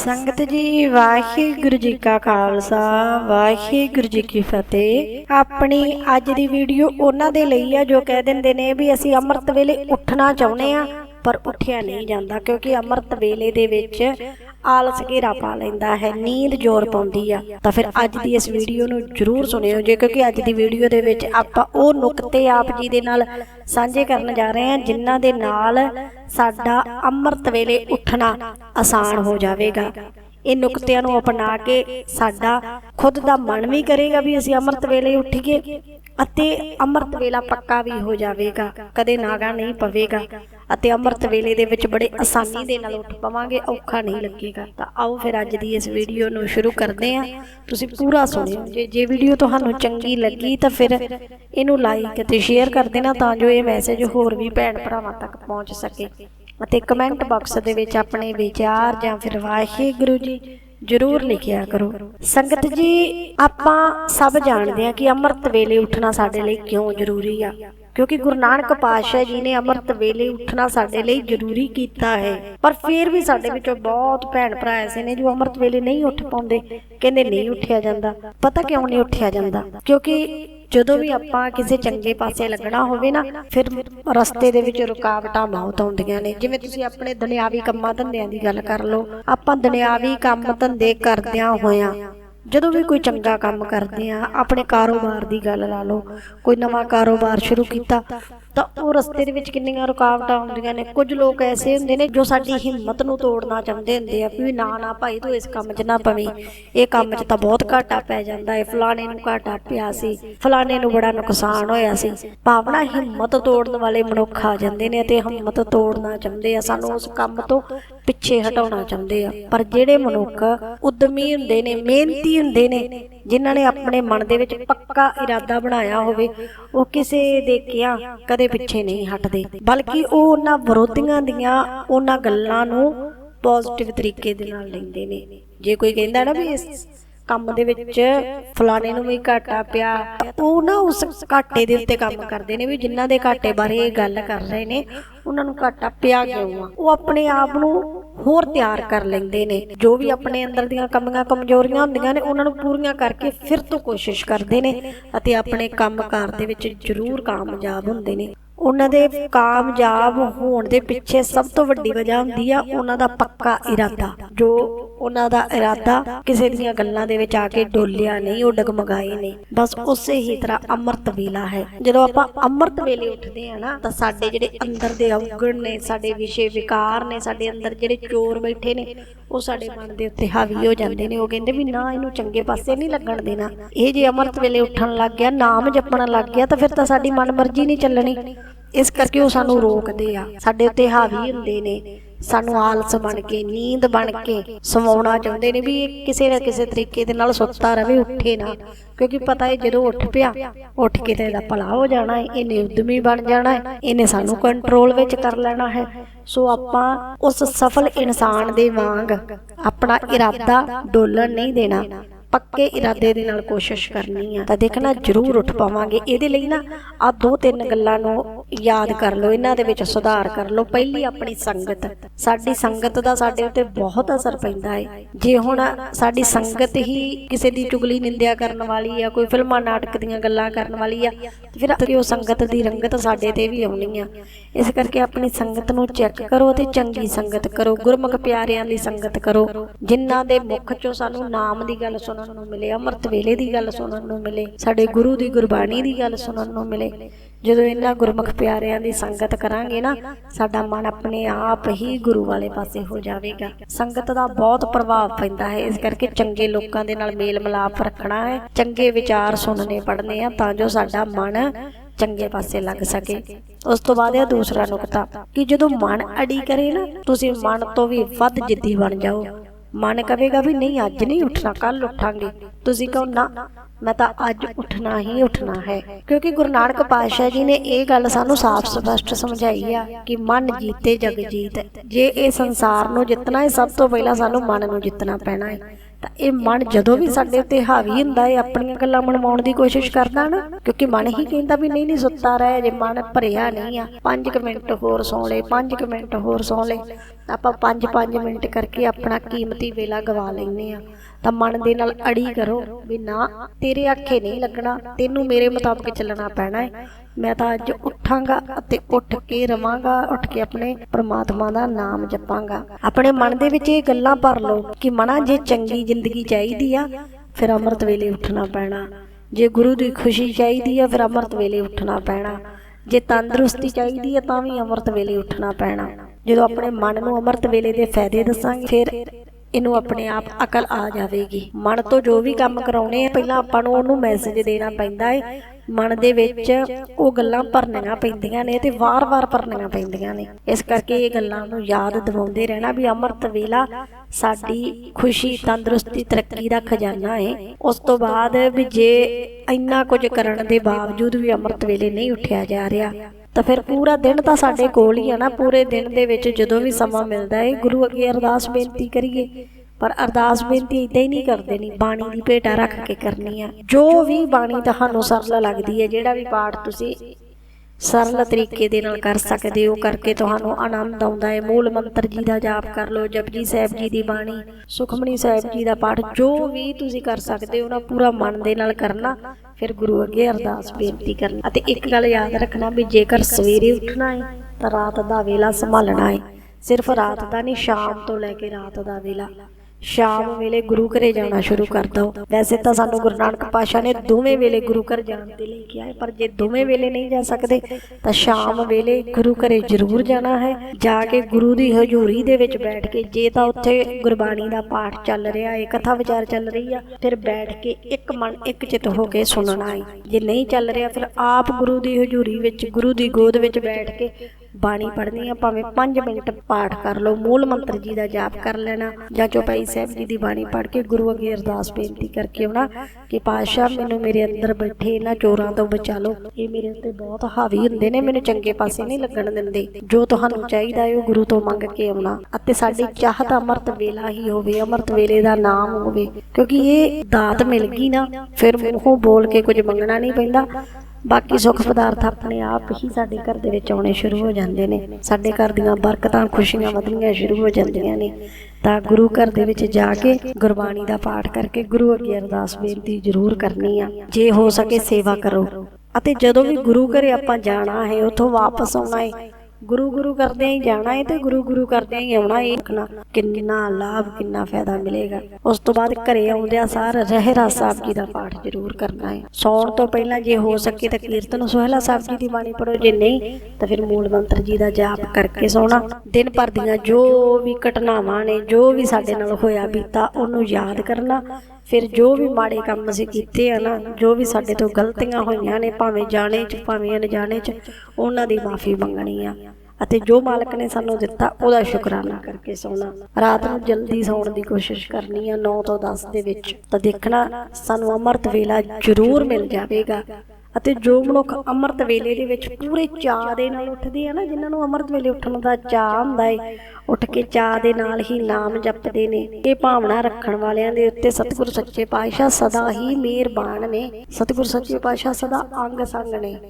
ਸੰਗਤ ਜੀ, ਵਾਹਿਗੁਰੂ ਜੀ ਕਾ ਖਾਲਸਾ, ਵਾਹਿਗੁਰੂ ਜੀ ਕੀ ਫਤਿਹ। ਆਪਣੀ ਅੱਜ ਦੀ ਵੀਡੀਓ ਉਹਨਾਂ ਦੇ ਲਈ ਆ, ਜੋ ਕਹਿ ਦਿੰਦੇ ਨੇ ਵੀ ਅਸੀਂ ਅੰਮ੍ਰਿਤ ਵੇਲੇ ਉੱਠਣਾ ਚਾਹੁੰਦੇ ਆ, ਪਰ ਉੱਠਿਆ ਨਹੀਂ ਜਾਂਦਾ, ਕਿਉਂਕਿ ਅੰਮ੍ਰਿਤ ਵੇਲੇ ਦੇ ਵਿੱਚ ਆਲਸ ਘੇਰਾ ਪਾ ਲੈਂਦਾ ਹੈ, ਨੀਂਦ ਜ਼ੋਰ ਪਾਉਂਦੀ ਆ। ਤਾਂ ਫਿਰ ਅੱਜ ਦੀ ਇਸ ਵੀਡੀਓ ਨੂੰ ਜਰੂਰ ਸੁਣਿਓ, ਜੇ ਕਿਉਂਕਿ ਅੱਜ ਦੀ ਵੀਡੀਓ ਦੇ ਵਿੱਚ ਆਪਾਂ ਉਹ ਨੁਕਤੇ ਆਪ ਜੀ ਦੇ ਨਾਲ ਸਾਂਝੇ ਕਰਨ ਜਾ ਰਹੇ ਹਾਂ, ਜਿਨ੍ਹਾਂ ਦੇ ਨਾਲ ਸਾਡਾ ਅੰਮ੍ਰਿਤ ਵੇਲੇ ਉੱਠਣਾ ਆਸਾਨ ਹੋ ਜਾਵੇਗਾ। ਇਹ ਨੁਕਤਿਆਂ ਨੂੰ ਅਪਣਾ ਕੇ ਸਾਡਾ ਖੁਦ ਦਾ ਮਨ ਵੀ ਕਰੇਗਾ ਵੀ ਅਸੀਂ ਅੰਮ੍ਰਿਤ ਵੇਲੇ ਉੱਠੀਏ ਅਤੇ ਅੰਮ੍ਰਿਤ ਵੇਲਾ ਪੱਕਾ ਵੀ ਹੋ ਜਾਵੇਗਾ, ਕਦੇ ਨਾਗਾ ਨਹੀਂ ਪਵੇਗਾ। ਅਤੇ ਅੰਮ੍ਰਿਤ ਵੇਲੇ ਦੇ ਵਿੱਚ ਬੜੇ ਆਸਾਨੀ ਦੇ ਨਾਲ ਉੱਠ ਪਵਾਂਗੇ, ਔਖਾ ਨਹੀਂ ਲੱਗੇਗਾ। ਤਾਂ ਆਓ ਫਿਰ ਅੱਜ ਦੀ ਇਸ ਵੀਡੀਓ ਨੂੰ ਸ਼ੁਰੂ ਕਰਦੇ ਹਾਂ। ਤੁਸੀਂ ਪੂਰਾ ਸੁਣਿਓ ਜੇ ਜੇ ਵੀਡੀਓ ਤੁਹਾਨੂੰ ਚੰਗੀ ਲੱਗੀ ਤਾਂ ਫਿਰ ਇਹਨੂੰ ਲਾਈਕ ਅਤੇ ਸ਼ੇਅਰ ਕਰ ਦੇਣਾ ਤਾਂ ਜੋ ਇਹ ਮੈਸੇਜ ਹੋਰ ਵੀ ਭੈਣ ਭਰਾਵਾਂ ਤੱਕ ਪਹੁੰਚ ਸਕੇ। ਅਤੇ ਕਮੈਂਟ ਬਾਕਸ ਦੇ ਵਿੱਚ ਆਪਣੇ ਵਿਚਾਰ ਜਾਂ ਫਿਰ ਵਾਹਿਗੁਰੂ ਜੀ ਜਰੂਰ ਲਿਖਿਆ ਕਰੋ। ਸੰਗਤ ਜੀ, ਆਪਾਂ ਸਭ ਜਾਣਦੇ ਹਾਂ ਕਿ ਅੰਮ੍ਰਿਤ ਵੇਲੇ ਉੱਠਣਾ ਸਾਡੇ ਲਈ ਕਿਉਂ ਜ਼ਰੂਰੀ ਆ? ਕਿਉਂਕਿ ਗੁਰੂ ਨਾਨਕ ਪਾਤਸ਼ਾਹ ਜੀ ਨੇ ਅੰਮ੍ਰਿਤ ਵੇਲੇ ਉੱਠਣਾ ਸਾਡੇ ਲਈ ਜ਼ਰੂਰੀ ਕੀਤਾ ਹੈ। ਪਰ ਫਿਰ ਵੀ ਸਾਡੇ ਵਿੱਚੋਂ ਬਹੁਤ ਭੈਣ ਭਰਾ ਐਸੇ ਨੇ ਜੋ ਅੰਮ੍ਰਿਤ ਵੇਲੇ ਨਹੀਂ ਉੱਠ ਪਾਉਂਦੇ ਕਹਿੰਦੇ ਨਹੀਂ ਉੱਠਿਆ ਜਾਂਦਾ। ਪਤਾ ਕਿਉਂ ਨਹੀਂ ਉੱਠਿਆ ਜਾਂਦਾ? ਕਿਉਂਕਿ ਜਦੋਂ ਵੀ ਆਪਾਂ ਕਿਸੇ ਚੰਗੇ ਪਾਸੇ ਲੱਗਣਾ ਹੋਵੇ ਨਾ ਫਿਰ ਰਸਤੇ ਦੇ ਵਿੱਚ ਰੁਕਾਵਟਾਂ ਬਹੁਤ ਆਉਂਦੀਆਂ ਨੇ। ਜਿਵੇਂ ਤੁਸੀਂ ਆਪਣੇ ਦੁਨਿਆਵੀ ਕੰਮਾਂ ਧੰਦਿਆਂ ਦੀ ਗੱਲ ਕਰ ਲਓ ਆਪਾਂ ਦੁਨਿਆਵੀ ਕੰਮ ਧੰਦੇ ਕਰਦਿਆਂ ਹੋਇਆਂ। ਜਦੋਂ ਵੀ ਕੋਈ ਚੰਗਾ ਕੰਮ ਕਰਦੇ ਆ, ਆਪਣੇ ਕਾਰੋਬਾਰ ਦੀ ਗੱਲ ਲਾ ਲਓ, ਕੋਈ ਨਵਾਂ ਕਾਰੋਬਾਰ ਸ਼ੁਰੂ ਕੀਤਾ ਤਾਂ ਉਹ ਰਸਤੇ ਦੇ ਵਿੱਚ ਕਿੰਨੀਆਂ ਰੁਕਾਵਟਾਂ ਆਉਂਦੀਆਂ ਨੇ। ਕੁਝ ਲੋਕ ਐਸੇ ਹੁੰਦੇ ਨੇ ਜੋ ਸਾਡੀ ਹਿੰਮਤ ਨੂੰ ਤੋੜਨਾ ਚਾਹੁੰਦੇ ਹੁੰਦੇ ਆ ਵੀ ਨਾ ਨਾ ਭਾਈ ਤੂੰ ਇਸ ਕੰਮ 'ਚ ਨਾ ਪਵੀਂ। ਇਹ ਕੰਮ 'ਚ ਤਾਂ ਬਹੁਤ ਘਾਟਾ ਪੈ ਜਾਂਦਾ ਹੈ ਫਲਾਣੇ ਨੂੰ ਘਾਟਾ ਪਿਆ ਸੀ। ਫਲਾਣੇ ਨੂੰ ਬੜਾ ਨੁਕਸਾਨ ਹੋਇਆ ਸੀ। ਭਾਵਨਾ ਹਿੰਮਤ ਤੋੜਨ ਵਾਲੇ ਮਨੁੱਖ ਆ ਜਾਂਦੇ ਨੇ ਤੇ ਹਿੰਮਤ ਤੋੜਨਾ ਚਾਹੁੰਦੇ ਆ। ਸਾਨੂੰ ਉਸ ਕੰਮ ਤੋਂ ਪਿੱਛੇ ਹਟਾਉਣਾ ਚਾਹੁੰਦੇ ਆ। ਪਰ ਜਿਹੜੇ ਮਨੁੱਖ ਉਦਮੀ ਹੁੰਦੇ ਨੇ, ਮਿਹਨਤੀ ਹੁੰਦੇ ਨੇ ਜਿਨ੍ਹਾਂ ਨੇ ਆਪਣੇ ਮਨ ਦੇ ਵਿੱਚ ਪੱਕਾ ਇਰਾਦਾ ਬਣਾਇਆ ਹੋਵੇ, ਉਹ ਕਿਸੇ ਦੇ ਕਿਹਾ ਕਦੇ ਪਿੱਛੇ ਨਹੀਂ ਹਟਦੇ। ਬਲਕਿ ਉਹ ਉਹਨਾਂ ਵਿਰੋਧੀਆਂ ਦੀਆਂ ਉਹਨਾਂ ਗੱਲਾਂ ਨੂੰ ਪੋਜ਼ਿਟਿਵ ਤਰੀਕੇ ਦੇ ਨਾਲ ਲੈਂਦੇ ਨੇ। ਜੇ ਕੋਈ ਕਹਿੰਦਾ ਨਾ ਵੀ ਇਸ ਕੰਮ ਦੇ ਵਿੱਚ ਫਲਾਣੇ ਨੂੰ ਵੀ ਘਾਟਾ ਪਿਆ, ਉਹ ਨਾ ਉਸ ਘਾਟੇ ਦੇ ਉੱਤੇ ਕੰਮ ਕਰਦੇ ਨੇ ਵੀ ਜਿਨ੍ਹਾਂ ਦੇ ਘਾਟੇ ਬਾਰੇ ਇਹ ਗੱਲ ਕਰ ਰਹੇ ਨੇ, ਉਹਨਾਂ ਨੂੰ ਘਾਟਾ ਪਿਆ ਕਿਉਂ ਆ? ਉਹ ਆਪਣੇ ਆਪ ਨੂੰ ਹੋਰ ਤਿਆਰ ਕਰ ਲੈਂਦੇ ਨੇ। ਜੋ ਵੀ ਆਪਣੇ ਅੰਦਰ ਦੀਆਂ ਕਮੀਆਂ ਕਮਜ਼ੋਰੀਆਂ ਹੁੰਦੀਆਂ ਨੇ, ਉਹਨਾਂ ਨੂੰ ਪੂਰੀਆਂ ਕਰਕੇ ਫਿਰ ਤੋਂ ਕੋਸ਼ਿਸ਼ ਕਰਦੇ ਨੇ ਅਤੇ ਆਪਣੇ ਕੰਮਕਾਰ ਦੇ ਵਿੱਚ ਜ਼ਰੂਰ ਕਾਮਯਾਬ ਹੁੰਦੇ ਨੇ। ਉਹਨਾਂ ਦੇ ਕਾਮਯਾਬ ਹੋਣ ਦੇ ਪਿੱਛੇ ਸਭ ਤੋਂ ਵੱਡੀ ਵਜ੍ਹਾ ਹੁੰਦੀ ਆ ਉਹਨਾਂ ਦਾ ਪੱਕਾ ਇਰਾਦਾ, ਜੋ ਉਹਨਾਂ ਦਾ ਇਰਾਦਾ ਕਿਸੇ ਦੀਆਂ ਗੱਲਾਂ ਦੇ ਵਿੱਚ ਆ ਕੇ ਡੋਲਿਆ ਨਹੀਂ, ਉਹ ਡਗਮਗਾਏ ਨਹੀਂ। ਬਸ ਉਸੇ ਹੀ ਤਰ੍ਹਾਂ ਅੰਮ੍ਰਿਤ ਵੇਲਾ ਹੈ। ਜਦੋਂ ਆਪਾਂ ਅੰਮ੍ਰਿਤ ਵੇਲੇ ਉੱਠਦੇ ਆ ਨਾ, ਤਾਂ ਸਾਡੇ ਜਿਹੜੇ ਅੰਦਰ ਦੇ ਔਗਣ ਨੇ, ਸਾਡੇ ਵਿਸ਼ੇ ਵਿਕਾਰ ਨੇ, ਸਾਡੇ ਅੰਦਰ ਜਿਹੜੇ ਚੋਰ ਬੈਠੇ ਨੇ, ਉਹ ਸਾਡੇ ਮਨ ਦੇ ਉੱਤੇ ਹਾਵੀ ਹੋ ਜਾਂਦੇ ਨੇ। ਉਹ ਕਹਿੰਦੇ ਵੀ ਨਾ, ਇਹਨੂੰ ਚੰਗੇ ਪਾਸੇ ਨਹੀਂ ਲੱਗਣ ਦੇਣਾ। ਇਹ ਜੇ ਅੰਮ੍ਰਿਤ ਵੇਲੇ ਉੱਠਣ ਲੱਗ ਗਿਆ, ਨਾਮ ਜਪਣ ਲੱਗ ਗਿਆ, ਤਾਂ ਫਿਰ ਤਾਂ ਸਾਡੀ ਮਨਮਰਜ਼ੀ ਨਹੀਂ ਚੱਲਣੀ। ਇਸ ਕਰਕੇ ਉਹ ਸਾਨੂੰ ਰੋਕਦੇ ਆ। ਸਾਡੇ ਉੱਤੇ ਹਾਵੀ ਹੁੰਦੇ ਨੇ। ਸਾਨੂੰ ਆਲਸ ਬਣ ਕੇ, ਨੀਂਦ ਬਣ ਕੇ ਸਵਾਉਣਾ ਚਾਹੁੰਦੇ ਨੇ ਵੀ ਇਹ ਕਿਸੇ ਨਾ ਕਿਸੇ ਤਰੀਕੇ ਦੇ ਨਾਲ ਸੁੱਤਾ ਰਵੇ, ਉੱਠੇ ਨਾ। ਕਿਉਂਕਿ ਪਤਾ ਹੈ ਜਦੋਂ ਉੱਠ ਪਿਆ, ਉੱਠ ਕੇ ਤੇ ਇਹਦਾ ਭਲਾ ਹੋ ਜਾਣਾ ਹੈ ਇਹਨੇ ਉਦਮੀ ਬਣ ਜਾਣਾ ਹੈ ਇਹਨੇ ਸਾਨੂੰ ਕੰਟਰੋਲ ਵਿੱਚ ਕਰ ਲੈਣਾ ਹੈ। ਸੋ ਆਪਾਂ ਉਸ ਸਫਲ ਇਨਸਾਨ ਦੇ ਵਾਂਗ ਆਪਣਾ ਇਰਾਦਾ ਡੋਲਣ ਨਹੀਂ ਦੇਣਾ। ਪੱਕੇ ਇਰਾਦੇ ਦੇ ਨਾਲ ਕੋਸ਼ਿਸ਼ ਕਰਨੀ ਆ। ਤਾਂ ਦੇਖਣਾ ਜ਼ਰੂਰ ਉੱਠ ਪਾਵਾਂਗੇ। ਇਹਦੇ ਲਈ ਨਾ ਆ ਦੋ ਤਿੰਨ ਗੱਲਾਂ ਨੂੰ ਯਾਦ ਕਰ ਲਓ, ਇਹਨਾਂ ਦੇ ਵਿੱਚ ਸੁਧਾਰ ਕਰ ਲਓ। ਪਹਿਲੀ ਆਪਣੀ ਸੰਗਤ, ਸਾਡੀ ਸੰਗਤ ਦਾ ਸਾਡੇ ਉੱਤੇ ਬਹੁਤ ਅਸਰ ਪੈਂਦਾ ਹੈ ਜੇ ਹੁਣ ਸਾਡੀ ਸੰਗਤ ਹੀ ਕਿਸੇ ਦੀ ਚੁਗਲੀ ਨਿੰਦਿਆ ਕਰਨ ਵਾਲੀ ਆ, ਕੋਈ ਫਿਲਮਾਂ, ਨਾਟਕ ਦੀਆਂ ਗੱਲਾਂ ਕਰਨ ਵਾਲੀ ਆ, ਤੇ ਫਿਰ ਉਹ ਸੰਗਤ ਦੀ ਰੰਗਤ ਸਾਡੇ ਤੇ ਵੀ ਆਉਣੀ ਆ। ਇਸ ਕਰਕੇ ਆਪਣੀ ਸੰਗਤ ਨੂੰ ਚੈੱਕ ਕਰੋ ਤੇ ਚੰਗੀ ਸੰਗਤ ਕਰੋ, ਗੁਰਮੁਖ ਪਿਆਰਿਆਂ ਦੀ ਸੰਗਤ ਕਰੋ। ਜਿਨ੍ਹਾਂ ਦੇ ਮੁਖ ਚੋਂ ਸਾਨੂੰ ਨਾਮ ਦੀ ਗੱਲ ਸੁਣਨ ਨੂੰ ਮਿਲੇ, ਅੰਮ੍ਰਿਤ ਵੇਲੇ ਦੀ ਗੱਲ ਸੁਣਨ ਨੂੰ ਮਿਲੇ, ਸਾਡੇ ਗੁਰੂ ਦੀ ਗੁਰਬਾਣੀ ਦੀ ਗੱਲ ਸੁਣਨ ਨੂੰ ਮਿਲੇ ਜਦੋਂ ਇਹਨਾਂ ਗੁਰਮੁਖ ਪਿਆਰਿਆਂ ਦੀ ਸੰਗਤ ਕਰਾਂਗੇ ਨਾ, ਸਾਡਾ ਮਨ ਆਪਣੇ ਆਪ ਹੀ ਗੁਰੂ ਵਾਲੇ ਪਾਸੇ ਹੋ ਜਾਵੇਗਾ। ਸੰਗਤ ਦਾ ਬਹੁਤ ਪ੍ਰਭਾਵ ਪੈਂਦਾ ਹੈ, ਇਸ ਕਰਕੇ ਚੰਗੇ ਲੋਕਾਂ ਦੇ ਨਾਲ ਮੇਲ ਮਿਲਾਪ ਰੱਖਣਾ ਹੈ, ਚੰਗੇ ਵਿਚਾਰ ਸੁਣਨੇ ਪੜਨੇ ਆ, ਤਾਂ ਜੋ ਸਾਡਾ ਮਨ ਚੰਗੇ ਪਾਸੇ ਲੱਗ ਸਕੇ। ਉਸ ਤੋਂ ਬਾਅਦ ਇਹ ਦੂਸਰਾ ਨੁਕਤਾ, ਕਿ ਜਦੋਂ ਮਨ ਅੜੀ ਕਰੇ ਨਾ, ਤੁਸੀਂ ਮਨ ਤੋਂ ਵੀ ਵੱਧ ਜਿੱਦੀ ਬਣ ਜਾਓ। ਮਨ ਕਹੇਗਾ ਵੀ ਨਹੀਂ, ਅੱਜ ਨਹੀਂ ਉੱਠਣਾ ਕੱਲ ਉੱਠਾਂਗੇ। ਤੁਸੀਂ ਕਹੋ, ਨਾ ਮੈਂ ਤਾਂ ਅੱਜ ਉੱਠਣਾ ਹੀ ਉੱਠਣਾ ਹੈ। ਕਿਉਂਕਿ ਗੁਰੂ ਨਾਨਕ ਪਾਤਸ਼ਾਹ ਜੀ ਨੇ ਇਹ ਗੱਲ ਸਾਨੂੰ ਸਾਫ਼ ਸਪਸ਼ਟ ਸਮਝਾਈ ਆ ਕਿ ਮਨ ਜੀਤੇ, ਜਗ ਜੀਤ। ਜੇ ਇਹ ਸੰਸਾਰ ਨੂੰ ਜਿੱਤਣਾ ਹੈ, ਸਭ ਤੋਂ ਪਹਿਲਾਂ ਸਾਨੂੰ ਮਨ ਨੂੰ ਜਿੱਤਣਾ ਪੈਣਾ ਹੈ। ਤਾਂ ਇਹ ਮਨ ਜਦੋਂ ਵੀ ਸਾਡੇ ਉੱਤੇ ਹਾਵੀ ਹੁੰਦਾ ਹੈ, ਆਪਣੀਆਂ ਗੱਲਾਂ ਮਨਵਾਉਣ ਦੀ ਕੋਸ਼ਿਸ਼ ਕਰਦਾ ਨਾ, ਕਿਉਂਕਿ ਮਨ ਹੀ ਕਹਿੰਦਾ ਵੀ ਨਹੀਂ ਨਹੀਂ ਸੁੱਤਾ ਰਹਿ, ਜੇ ਮਨ ਭਰਿਆ ਨਹੀਂ ਆ 5 ਮਿੰਟ ਹੋਰ ਸੌਂ ਲੈ 5 ਮਿੰਟ ਹੋਰ ਸੌਂ ਲੈ। ਆਪਾਂ 5-5 ਮਿੰਟ ਕਰਕੇ ਆਪਣਾ ਕੀਮਤੀ ਵੇਲਾ ਗਵਾ ਲੈਂਦੇ ਆ ਤਾਂ ਮਨ ਦੇ ਨਾਲ ਅੜੀ ਕਰੋ ਵੀ ਨਾ, ਤੇਰੇ ਆਖੇ ਨਹੀਂ ਲੱਗਣਾ, ਤੈਨੂੰ ਮੇਰੇ ਮੁਤਾਬਕ ਚੱਲਣਾ ਪੈਣਾ ਹੈ। ਮੈਂ ਤਾਂ ਅੱਜ ਉੱਠਾਂਗਾ ਅਤੇ ਉੱਠ ਕੇ ਰਵਾਂਗਾ, ਉੱਠ ਕੇ ਆਪਣੇ ਪ੍ਰਮਾਤਮਾ ਦਾ ਨਾਮ ਜਪਾਂਗਾ। ਆਪਣੇ ਮਨ ਦੇ ਵਿੱਚ ਇਹ ਗੱਲਾਂ ਭਰ ਲਓ ਕਿ ਮਨਾ ਜੇ ਚੰਗੀ ਜ਼ਿੰਦਗੀ ਚਾਹੀਦੀ ਆ, ਫਿਰ ਅੰਮ੍ਰਿਤ ਵੇਲੇ ਉੱਠਣਾ ਪੈਣਾ। ਜੇ ਗੁਰੂ ਦੀ ਖੁਸ਼ੀ ਚਾਹੀਦੀ ਆ, ਫਿਰ ਅੰਮ੍ਰਿਤ ਵੇਲੇ ਉੱਠਣਾ ਪੈਣਾ। ਜੇ ਤੰਦਰੁਸਤੀ ਚਾਹੀਦੀ ਹੈ ਤਾਂ ਵੀ ਅੰਮ੍ਰਿਤ ਵੇਲੇ ਉੱਠਣਾ ਪੈਣਾ। ਜਦੋਂ ਆਪਣੇ ਮਨ ਨੂੰ ਅੰਮ੍ਰਿਤ ਵੇਲੇ ਦੇ ਫਾਇਦੇ ਦੱਸਾਂਗੇ, ਫਿਰ ਇਹਨੂੰ ਆਪਣੇ ਆਪ ਅਕਲ ਆ ਜਾਵੇਗੀ। ਮਨ ਤੋਂ ਜੋ ਵੀ ਕੰਮ ਕਰਾਉਣੇ ਆ ਪਹਿਲਾਂ ਆਪਾਂ ਨੂੰ ਉਹਨੂੰ ਮੈਸੇਜ ਦੇਣਾ ਪੈਂਦਾ ਹੈ ਮਨ ਦੇ ਵਿੱਚ ਉਹ ਗੱਲਾਂ ਭਰਨੀਆਂ ਪੈਂਦੀਆਂ ਨੇ ਤੇ ਵਾਰ-ਵਾਰ ਭਰਨੀਆਂ ਪੈਂਦੀਆਂ ਨੇ। ਇਸ ਕਰਕੇ ਇਹ ਗੱਲਾਂ ਨੂੰ ਯਾਦ ਦਿਵਾਉਂਦੇ ਰਹਿਣਾ ਵੀ ਅੰਮ੍ਰਿਤ ਵੇਲਾ ਸਾਡੀ ਖੁਸ਼ੀ ਤੰਦਰੁਸਤੀ ਤਰੱਕੀ ਦਾ ਖਜ਼ਾਨਾ ਹੈ ਉਸ ਤੋਂ ਬਾਅਦ ਵੀ ਜੇ ਇੰਨਾ ਕੁਝ ਕਰਨ ਦੇ ਬਾਵਜੂਦ ਵੀ ਅੰਮ੍ਰਿਤ ਵੇਲੇ ਨਹੀਂ ਉੱਠਿਆ ਜਾ ਰਿਹਾ ਤਾਂ ਫਿਰ ਪੂਰਾ ਦਿਨ ਤਾਂ ਸਾਡੇ ਕੋਲ ਹੀ ਆ ਨਾ, ਪੂਰੇ ਦਿਨ ਦੇ ਵਿੱਚ ਜਦੋਂ ਵੀ ਸਮਾਂ ਮਿਲਦਾ ਹੈ, ਗੁਰੂ ਅੱਗੇ ਅਰਦਾਸ ਬੇਨਤੀ ਕਰੀਏ। ਪਰ ਅਰਦਾਸ ਬੇਨਤੀ ਇਦਾਂ ਹੀ ਨਹੀਂ ਕਰਦੇ ਨਹੀਂ ਬਾਣੀ ਦੀ ਭੇਟਾ ਰੱਖ ਕੇ ਕਰਨੀ ਆ। ਜੋ ਵੀ ਬਾਣੀ ਤੁਹਾਨੂੰ ਸਰਲ ਲੱਗਦੀ ਹੈ, ਜਿਹੜਾ ਵੀ ਪਾਠ ਤੁਸੀਂ ਸਰਲ ਤਰੀਕੇ ਦੇ ਨਾਲ ਕਰ ਸਕਦੇ ਹੋ ਕਰਕੇ ਤੁਹਾਨੂੰ ਆਨੰਦ ਆਉਂਦਾ ਹੈ। ਮੂਲ ਮੰਤਰ ਜੀ ਦਾ ਜਾਪ ਕਰ ਲਓ ਜਪਜੀ ਸਾਹਿਬ ਜੀ ਦੀ ਬਾਣੀ ਸੁਖਮਨੀ ਸਾਹਿਬ ਜੀ ਦਾ ਪਾਠ ਜੋ ਵੀ ਤੁਸੀਂ ਕਰ ਸਕਦੇ ਹੋ ਨਾ ਪੂਰਾ ਮਨ ਦੇ ਨਾਲ ਕਰਨਾ ਫਿਰ ਗੁਰੂ ਅੱਗੇ ਅਰਦਾਸ ਬੇਨਤੀ ਕਰਨੀ। ਅਤੇ ਇੱਕ ਗੱਲ ਯਾਦ ਰੱਖਣਾ ਵੀ ਜੇਕਰ ਸਵੇਰੇ ਉੱਠਣਾ ਹੈ ਤਾਂ ਰਾਤ ਦਾ ਵੇਲਾ ਸੰਭਾਲਣਾ ਹੈ। ਸਿਰਫ ਰਾਤ ਦਾ ਨਹੀਂ ਸ਼ਾਮ ਤੋਂ ਲੈ ਕੇ ਰਾਤ ਦਾ ਵੇਲਾ। ਸ਼ਾਮ ਵੇਲੇ ਗੁਰੂ ਘਰੇ ਜਾਣਾ ਸ਼ੁਰੂ ਕਰ ਦਿਓ। ਵੈਸੇ ਤਾਂ ਸਾਨੂੰ ਗੁਰੂ ਨਾਨਕ ਪਾਸ਼ਾ ਨੇ ਦੋਵੇਂ ਵੇਲੇ ਗੁਰੂ ਘਰ ਜਾਣ ਦੇ ਲਈ ਕਿਹਾ ਹੈ, ਪਰ ਜੇ ਦੋਵੇਂ ਵੇਲੇ ਨਹੀਂ ਜਾ ਸਕਦੇ, ਤਾਂ ਸ਼ਾਮ ਵੇਲੇ ਗੁਰੂ ਘਰੇ ਜ਼ਰੂਰ ਜਾਣਾ ਹੈ। ਜਾ ਕੇ ਗੁਰੂ ਦੀ ਹਜ਼ੂਰੀ ਦੇ ਵਿੱਚ ਬੈਠ ਕੇ, ਜੇ ਤਾਂ ਉੱਥੇ ਗੁਰਬਾਣੀ ਦਾ ਪਾਠ ਚੱਲ ਰਿਹਾ ਹੈ, ਕਥਾ ਵਿਚਾਰ ਚੱਲ ਰਹੀ ਆ, ਫਿਰ ਬੈਠ ਕੇ ਇੱਕ ਮਨ ਇੱਕ ਚਿਤ ਹੋ ਕੇ ਸੁਣਨਾ ਹੈ। ਜੇ ਨਹੀਂ ਚੱਲ ਰਿਹਾ, ਫਿਰ ਆਪ ਗੁਰੂ ਦੀ ਹਜ਼ੂਰੀ ਵਿੱਚ, ਗੁਰੂ ਦੀ ਗੋਦ ਵਿੱਚ ਬੈਠ ਕੇ ਬਾਣੀ ਪੜ੍ਹਨੀ ਆ, ਭਾਵੇਂ 5 ਮਿੰਟ ਪਾਠ ਕਰ ਲਓ, ਮੂਲ ਮੰਤਰ ਜੀ ਦਾ ਜਾਪ ਕਰ ਲੈਣਾ ਜਾਂ ਚੌਪਾਈ ਸਾਹਿਬ ਜੀ ਦੀ ਬਾਣੀ ਪੜ੍ਹ ਕੇ ਗੁਰੂ ਅੱਗੇ ਅਰਦਾਸ ਬੇਨਤੀ ਕਰਕੇ ਆਉਣਾ ਕਿ ਪਾਤਸ਼ਾਹ ਮੈਨੂੰ ਮੇਰੇ ਅੰਦਰ ਬੈਠੇ ਇਹਨਾਂ ਚੋਰਾਂ ਤੋਂ ਬਚਾ ਲਓ। ਇਹ ਮੇਰੇ ਉੱਤੇ ਬਹੁਤ ਹਾਵੀ ਹੁੰਦੇ ਨੇ, ਮੈਨੂੰ ਚੰਗੇ ਪਾਸੇ ਨਹੀਂ ਲੱਗਣ ਦਿੰਦੇ। ਜੋ ਤੁਹਾਨੂੰ ਚਾਹੀਦਾ ਹੈ, ਉਹ ਗੁਰੂ ਤੋਂ ਮੰਗ ਕੇ ਆਉਣਾ ਅਤੇ ਸਾਡੀ ਚਾਹਤ ਅੰਮ੍ਰਿਤ ਵੇਲਾ ਹੀ ਹੋਵੇ, ਅੰਮ੍ਰਿਤ ਵੇਲੇ ਦਾ ਨਾਮ ਹੋਵੇ, ਕਿਉਂਕਿ ਇਹ ਦਾਤ ਮਿਲ ਗਈ ਨਾ, ਫਿਰ ਮੂੰਹੋਂ ਬੋਲ ਕੇ ਕੁਝ ਮੰਗਣਾ ਨਹੀਂ ਪੈਂਦਾ। ਬਾਕੀ ਸੁੱਖ ਪਦਾਰਥ ਆਪਣੇ ਆਪ ਹੀ ਸਾਡੇ ਘਰ ਦੇ ਵਿੱਚ ਆਉਣੇ ਸ਼ੁਰੂ ਹੋ ਜਾਂਦੇ ਨੇ। ਸਾਡੇ ਘਰ ਦੀਆਂ ਬਰਕਤਾਂ, ਖੁਸ਼ੀਆਂ ਵਧਣੀਆਂ ਸ਼ੁਰੂ ਹੋ ਜਾਂਦੀਆਂ ਨੇ। ਤਾਂ ਗੁਰੂ ਘਰ ਦੇ ਵਿੱਚ ਜਾ ਕੇ ਗੁਰਬਾਣੀ ਦਾ ਪਾਠ ਕਰਕੇ ਗੁਰੂ ਅੱਗੇ ਅਰਦਾਸ ਬੇਨਤੀ ਜ਼ਰੂਰ ਕਰਨੀ ਆ। ਜੇ ਹੋ ਸਕੇ ਸੇਵਾ ਕਰੋ। ਅਤੇ ਜਦੋਂ ਵੀ ਗੁਰੂ ਘਰੇ ਆਪਾਂ ਜਾਣਾ ਹੈ, ਉੱਥੋਂ ਵਾਪਸ ਆਉਣਾ ਹੈ ਗੁਰੂ ਗੁਰੂ ਕਰਦੇ ਹੀ ਜਾਣਾ ਹੈ ਤੇ ਗੁਰੂ ਗੁਰੂ ਕਰਦੇ ਹੀ ਆਉਣਾ ਹੈ ਦੇਖਣਾ ਕਿੰਨਾ ਲਾਭ, ਕਿੰਨਾ ਫਾਇਦਾ ਮਿਲੇਗਾ। ਉਸ ਤੋਂ ਬਾਅਦ ਘਰੇ ਆਉਂਦਿਆਂ ਸਾਰ ਰਹਿਰਾ ਸਾਹਿਬ ਜੀ ਦਾ ਪਾਠ ਜ਼ਰੂਰ ਕਰਨਾ ਹੈ ਸੌਣ ਤੋਂ ਪਹਿਲਾਂ ਜੇ ਹੋ ਸਕੇ ਤਾਂ ਕੀਰਤਨ ਸੁਹਲਾ ਸਾਹਿਬ ਜੀ ਦੀ ਬਾਣੀ ਪੜੋ ਜੇ ਨਹੀਂ, ਤਾਂ ਫਿਰ ਮੂਲ ਮੰਤਰ ਜੀ ਦਾ ਜਾਪ ਕਰਕੇ ਸੌਣਾ। ਦਿਨ ਭਰ ਦੀਆਂ ਜੋ ਵੀ ਘਟਨਾਵਾਂ ਨੇ, ਜੋ ਵੀ ਸਾਡੇ ਨਾਲ ਹੋਇਆ ਬੀਤਾ, ਉਹਨੂੰ ਯਾਦ ਕਰਨਾ। ਫਿਰ ਜੋ ਵੀ ਮਾੜੇ ਕੰਮ ਅਸੀਂ ਕੀਤੇ ਆ ਨਾ, ਜੋ ਵੀ ਸਾਡੇ ਤੋਂ ਗਲਤੀਆਂ ਹੋਈਆਂ ਨੇ, ਭਾਵੇਂ ਜਾਣੇ ਚ, ਭਾਵੇਂ ਅਣਜਾਣੇ ਚ, ਉਹਨਾਂ ਦੀ ਮਾਫੀ ਮੰਗਣੀ ਆ। ਅਤੇ ਜੋ ਮਾਲਕ ਨੇ ਸਾਨੂੰ ਦਿੱਤਾ, ਉਹਦਾ ਸ਼ੁਕਰਾਨਾ ਕਰਕੇ ਸੌਣਾ। ਰਾਤ ਨੂੰ ਜਲਦੀ ਸੌਣ ਦੀ ਕੋਸ਼ਿਸ਼ ਕਰਨੀ ਆ 9 ਤੋਂ 10 ਦੇ ਵਿੱਚ। ਤਾਂ ਦੇਖਣਾ, ਸਾਨੂੰ ਅੰਮ੍ਰਿਤ ਵੇਲਾ ਜ਼ਰੂਰ ਮਿਲ ਜਾਵੇਗਾ। ਅਤੇ ਜੋ ਮਨੁੱਖ ਅੰਮ੍ਰਿਤ ਵੇਲੇ ਦੇ ਵਿੱਚ ਪੂਰੇ ਚਾਅ ਦੇ ਨਾਲ ਉੱਠਦੇ ਆ ਨਾ, ਜਿਨ੍ਹਾਂ ਨੂੰ ਅੰਮ੍ਰਿਤ ਵੇਲੇ ਉੱਠਣ ਦਾ ਚਾਅ ਹੁੰਦਾ ਏ, ਉੱਠ ਕੇ ਚਾਅ ਦੇ ਨਾਲ ਹੀ ਨਾਮ ਜਪਦੇ ਨੇ। ਇਹ ਭਾਵਨਾ ਰੱਖਣ ਵਾਲਿਆਂ ਦੇ ਉੱਤੇ ਸਤਿਗੁਰ ਸੱਚੇ ਪਾਤਸ਼ਾਹ ਸਦਾ ਹੀ ਮਿਹਰਬਾਨ ਨੇ। ਸਤਿਗੁਰ ਸੱਚੇ ਪਾਤਸ਼ਾਹ ਸਦਾ ਅੰਗ ਸੰਗ ਨੇ।